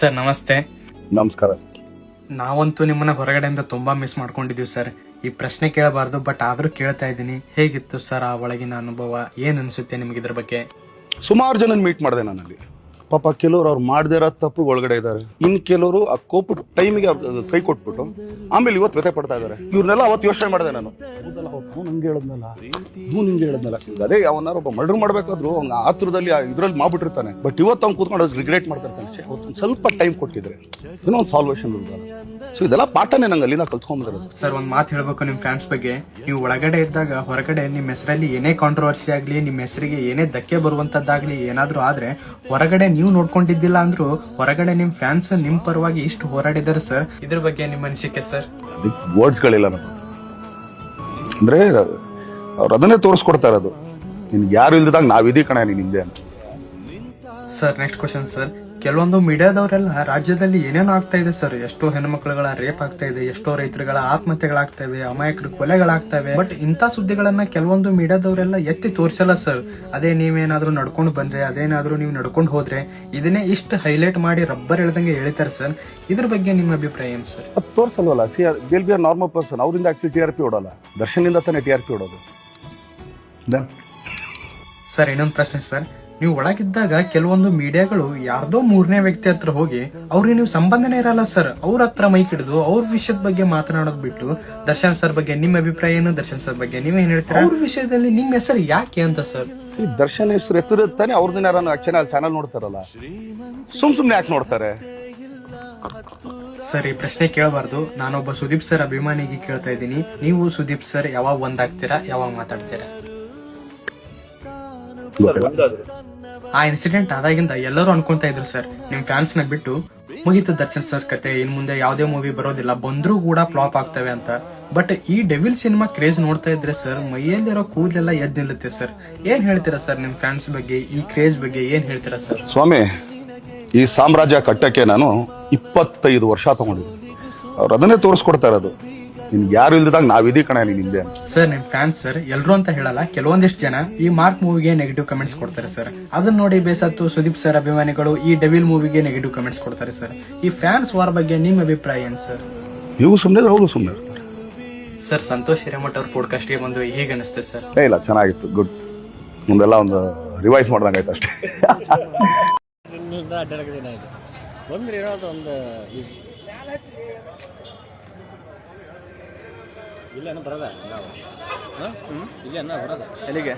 Sir ನಮಸ್ತೆ. ನಮಸ್ಕಾರ. ನಾವಂತೂ ನಿಮ್ಮನ್ನ ಹೊರಗಡೆಯಿಂದ ತುಂಬಾ ಮಿಸ್ ಮಾಡ್ಕೊಂಡಿದೀವಿ ಸರ್. ಈ ಪ್ರಶ್ನೆ ಕೇಳಬಾರ್ದು ಬಟ್ ಆದ್ರೂ ಕೇಳ್ತಾ ಇದ್ದೀನಿ. ಹೇಗಿತ್ತು ಸರ್ ಆ ಒಳಗಿನ ಅನುಭವ? ಏನ್ ಅನ್ಸುತ್ತೆ ನಿಮ್ಗೆ ಇದ್ರ ಬಗ್ಗೆ? ಸುಮಾರು ಜನ ಮೀಟ್ ಮಾಡಿದೆ ನಾನಲ್ಲಿ. ಪಾಪ ಕೆಲವರು ಅವ್ರು ಮಾಡದೇ ಇರೋ ತಪ್ಪು ಒಳಗಡೆ ಇದ್ದಾರೆ. ಇನ್ನು ಕೆಲವರು ಆ ಕೋಪ ಟೈಮಿಗೆ ಕೈ ಕೊಟ್ಬಿಟ್ಟು ಆಮೇಲೆ ಇವತ್ತು ವ್ಯಥೆ ಪಡ್ತಾ ಇದ್ದಾರೆ. ಇವ್ರನ್ನೆಲ್ಲ ಅವತ್ತು ಯೋಚನೆ ಮಾಡಿದೆ ನಾನು. ಹೌದಲ್ಲ ಅವ್ನು ನಂಗೆ ಹೇಳದ್ನಲ್ಲ. ಹ್ಞೂ ನಿಂಗೆ ಹೇಳದ್ನಲ್ಲ. ಅದೇ ಅವನಾರು ಒಬ್ಬ ಮರ್ಡರ್ ಮಾಡಬೇಕಾದ್ರು ಅವ್ನ ಆತುರದಲ್ಲಿ ಇದ್ರಲ್ಲಿ ಮಾಡ್ಬಿಟ್ಟಿರ್ತಾನೆ ಬಟ್ ಇವತ್ತು ಅವ್ನು ಕೂತ್ಕೊಂಡು ರಿಗ್ರೆಟ್ ಮಾಡ್ತಾ ಇರ್ತಾನೆ ಅವತ್ತು ಸ್ವಲ್ಪ ಟೈಮ್ ಕೊಟ್ಟಿದ್ರೆ ಏನೋ ಒಂದು ಸಾಲ್ವೇಷನ್ ಇಲ್ವಲ್ಲ ಸೊ ಇದೆಲ್ಲ ಪಾಠನೇ ನಂಗೆ ಅಲ್ಲಿಂದ ಕಲ್ತ್ಕೊಂಡ್ಬಂದಿರೋದು ಸರ್ ಒಂದು ಮಾತು ಹೇಳ್ಬೇಕು ನಿಮ್ಮ ಫ್ಯಾನ್ಸ್ ಬಗ್ಗೆ. ನೀವು ಒಳಗಡೆ ಇದ್ದಾಗ ಹೊರಗಡೆ ನಿಮ್ಮ ಹೆಸರಲ್ಲಿ ಏನೇ ಕಾಂಟ್ರವರ್ಸಿ ಆಗಲಿ ನಿಮ್ಮ ಹೆಸರಿಗೆ ಏನೇ ಧಕ್ಕೆ ಬರುವಂಥದ್ದಾಗಲಿ ಏನಾದರೂ ಆದ್ರೆ ಹೊರಗಡೆ ನೀವು ನೋಡ್ಕೊಂಡಿದ್ದಿಲ್ಲ ಅಂದ್ರು ಹೊರಗಡೆ ನಿಮ್ಮ ಫ್ಯಾನ್ಸ್ ನಿಮ್ಮ ಪರವಾಗಿ ಇಷ್ಟು ಹೋರಾಡಿದ್ದಾರೆ ಸರ್ ಇದ್ರ ಬಗ್ಗೆ ನಿಮ್ಮ ಅನಿಸಿಕೆ ಸರ್ ವರ್ಡ್ಸ್ ವರ್ಡ್ಸ್ಗಳಿಲ್ಲ ನಮ್ಮ ಅಂದ್ರೆ ಅವ್ರು ಅದನ್ನೇ ತೋರಿಸ್ಕೊಡ್ತಾ ಇರೋದು. ನಿನ್ಗೆ ಯಾರು ಇಲ್ದಿದಾಗ ಇದೀ ಕಣ ನೀನು ಹಿಂದೆ ಅಂತ. ಸರ್ ನೆಕ್ಸ್ಟ್ ಕ್ವಶನ್ ಸರ್ ಕೆಲವೊಂದು ಮೀಡಿಯಾದವರೆಲ್ಲ ರಾಜ್ಯದಲ್ಲಿ ಏನೇನು ಆಗ್ತಾ ಇದೆ ಸರ್. ಎಷ್ಟೋ ಹೆಣ್ಮಕ್ಳುಗಳ ರೇಪ್ ಆಗ್ತಾ ಇದೆ ಎಷ್ಟೋ ರೈತರುಗಳ ಆತ್ಮಹತ್ಯೆಗಳಾಗ್ತವೆ ಅಮಾಯಕರು ಕೊಲೆಗಳಾಗ್ತವೆ. ಬಟ್ ಇಂಥ ಸುದ್ದಿಗಳನ್ನ ಕೆಲವೊಂದು ಮೀಡಿಯಾದವರೆಲ್ಲ ಎತ್ತಿ ತೋರಿಸಲ್ಲ ಸರ್. ಅದೇ ನೀವೇನಾದ್ರೂ ನಡ್ಕೊಂಡು ಬಂದ್ರೆ ಅದೇನಾದ್ರೂ ನೀವು ನಡ್ಕೊಂಡು ಹೋದ್ರೆ ಇದನ್ನೇ ಇಷ್ಟು ಹೈಲೈಟ್ ಮಾಡಿ ರಬ್ಬರ್ ಎಳ್ದಂಗೆ ಹೇಳ್ತಾರೆ ಸರ್. ಇದ್ರ ಬಗ್ಗೆ ನಿಮ್ಮ ಅಭಿಪ್ರಾಯ ಏನು ಸರ್? ಅದು ತೋರಿಸಲ್ವಲ್ಲ ಸಿ ದೇಲ್ ಬಿ ಆರ್ ನಾರ್ಮಲ್ ಪರ್ಸನ್ ಅವರಿಂದ ಆಕ್ಚುಲಿ ಟಿ ಆರ್ ಪಿ ಓಡಲ್ಲ. ದರ್ಶನಿಂದ ತಾನೇ ಟಿ ಆರ್ ಪಿ ಓಡೋದು? ಸರ್ ಇನ್ನೊಂದು ಪ್ರಶ್ನೆ ಸರ್. ನೀವು ಒಳಗಿದ್ದಾಗ ಕೆಲವೊಂದು ಮೀಡಿಯಾಗಳು ಯಾರ್ದೋ ಮೂರನೇ ವ್ಯಕ್ತಿ ಹತ್ರ ಹೋಗಿ ಅವ್ರಿಗೆ ನೀವು ಸಂಬಂಧನೇ ಇರಲ್ಲ ಸರ್ ಅವ್ರ ಹತ್ರ ಮೈಕ್ ಹಿಡಿದು ಅವ್ರ ವಿಷಯದ ಬಗ್ಗೆ ಮಾತನಾಡೋದ್ ಬಿಟ್ಟು ದರ್ಶನ್ ಸರ್ ಬಗ್ಗೆ ನಿಮ್ಮ ಅಭಿಪ್ರಾಯ ಏನು? ದರ್ಶನ್ ಸರ್ ಬಗ್ಗೆ ನೀವೇ ಏನ್ ಹೇಳ್ತೀರಾ? ಅವ್ರ ವಿಷಯದಲ್ಲಿ ನಿಮ್ಮ ಹೆಸರು ಯಾಕೆ ಅಂತ ಸರ್ ದರ್ಶನ್ ಹೆಸರು ಎತ್ತಿರುತ್ತಾನೆ ಅವ್ರದ್ದು ಯಾರು ಚಾನಲ್ ಚಾನಲ್ ನೋಡ್ತಾರಲ್ಲ. ಸುಮ್ ಸುಮ್ನೆ ಯಾಕೆ ನೋಡ್ತಾರೆ? ಸರ್ ಈ ಪ್ರಶ್ನೆ ಕೇಳಬಾರ್ದು. ನಾನೊಬ್ಬ ಸುದೀಪ್ ಸರ್ ಅಭಿಮಾನಿಗೆ ಕೇಳ್ತಾ ಇದ್ದೀನಿ. ನೀವು ಸುದೀಪ್ ಸರ್ ಯಾವಾಗ ಒಂದಾಗ್ತೀರಾ? ಯಾವಾಗ ಮಾತಾಡ್ತೀರಾ? ಆ ಇನ್ಸಿಡೆಂಟ್ ಆದಾಗಿಂದ ಎಲ್ಲರೂ ಅನ್ಕೊಂತಾ ಇದ್ರು ಸರ್ ನಿಮ್ ಫ್ಯಾನ್ಸ್ನ ಬಿಟ್ಟು ಮುಗೀತು ದರ್ಶನ್ ಸರ್ ಕತೆ ಇನ್ ಮುಂದೆ ಯಾವ್ದೇ ಮೂವಿ ಬರೋದಿಲ್ಲ ಬಂದ್ರೂ ಕೂಡ ಫ್ಲಾಪ್ ಆಗ್ತವೆ ಅಂತ. ಬಟ್ ಈ ಡೆವಿಲ್ ಸಿನಿಮಾ ಕ್ರೇಜ್ ನೋಡ್ತಾ ಇದ್ರೆ ಸರ್ ಮೈಯಲ್ಲಿರೋ ಕೂದಲೆಲ್ಲ ಎದ್ ನಿಲ್ಲುತ್ತೆ ಸರ್ ಏನ್ ಹೇಳ್ತೀರಾ ಸರ್ ನಿಮ್ ಫ್ಯಾನ್ಸ್ ಬಗ್ಗೆ ಈ ಕ್ರೇಜ್ ಬಗ್ಗೆ ಏನ್ ಹೇಳ್ತೀರಾ ಸರ್ ಸ್ವಾಮಿ ಈ ಸಾಮ್ರಾಜ್ಯ ಕಟ್ಟಕ್ಕೆ ನಾನು ಇಪ್ಪತ್ತೈದು ವರ್ಷ ತಗೊಂಡಿದ್ದೆ ಅವ್ರು ಅದನ್ನೇ ತೋರಿಸ್ಕೊಡ್ತಾ ಇರೋದು. ನಿನ್ಗೆ ಯಾರು ಇಲ್ದಾಗ ನಾವು ಕಣ ನೀನ್ ಹಿಂದೆ. ಸರ್ ನಿಮ್ ಫ್ಯಾನ್ಸ್ ಸರ್ ಎಲ್ರು ಅಂತ ಹೇಳಲ್ಲ ಕೆಲವೊಂದಿಷ್ಟು ಜನ ಈ ಮಾರ್ಕ್ ಮೂವಿಗೆ ನೆಗೆಟಿವ್ ಕಮೆಂಟ್ಸ್ ಕೊಡ್ತಾರೆ ಸರ್ ಅದನ್ನ ನೋಡಿ ಬೇಸತ್ತು ಸುದೀಪ್ ಸರ್ ಅಭಿಮಾನಿಗಳು ಈ ಡೆವಿಲ್ ಮೂವಿಗೆ ನೆಗೆಟಿವ್ ಕಮೆಂಟ್ಸ್ ಕೊಡ್ತಾರೆ ಸರ್ ಈ ಫ್ಯಾನ್ಸ್ ವಾರ್ ಬಗ್ಗೆ ನಿಮ್ಮ ಅಭಿಪ್ರಾಯ ಏನು ಸರ್ ನೀವು ಸುಮ್ಮನೆ ಅವರು ಸುಮ್ಮನೆ ಸರ್ ಸಂತೋಷ್ ಹಿರೇಮಠ್ ಅವ್ರ ಪಾಡ್ಕಾಸ್ಟ್ಗೆ ಬಂದು ಹೇಗೆ ಅನಿಸುತ್ತೆ ಸರ್ ಏ ಇಲ್ಲ ಚೆನ್ನಾಗಿತ್ತು ಗುಡ್ ಮುಂದೆಲ್ಲ ಒಂದು ರಿವೈಸ್ ಮಾಡ್ದಂಗೆ ಆಯ್ತು ಅಷ್ಟೇ. ಬಂದ್ರೆ ಇರೋದು ಒಂದು ಇಲ್ಲೇನ ಬರೋದ? ನಾವು ಇಲ್ಲೇನ ಬರೋದ? ಎಲ್ಲಿಗೆ?